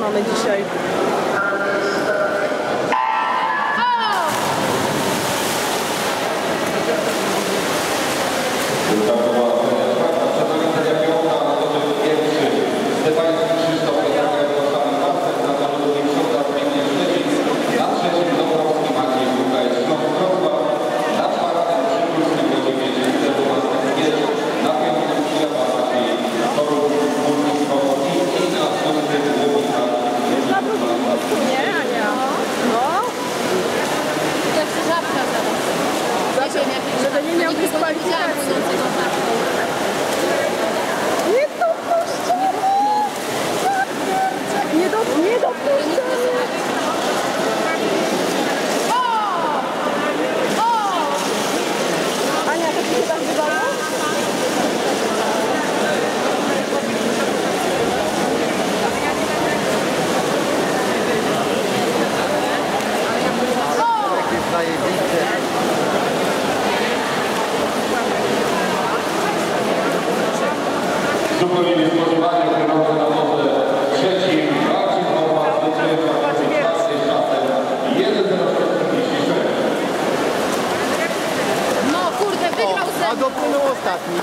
mamy dzisiaj. Wystartowała czwarta przedstawienia piąta, na to był pierwszy miejscu, nie Ania? No, To jest żabka zaraz. Żeby nie miał dyskwalifikacji. Zupełnie niespodziewanie kierowca na wodę trzecim, Marcin Hoffman zwycięża w czwartej z czasem 1.06.46. No kurde, wygrał A ze dopłynął ostatni.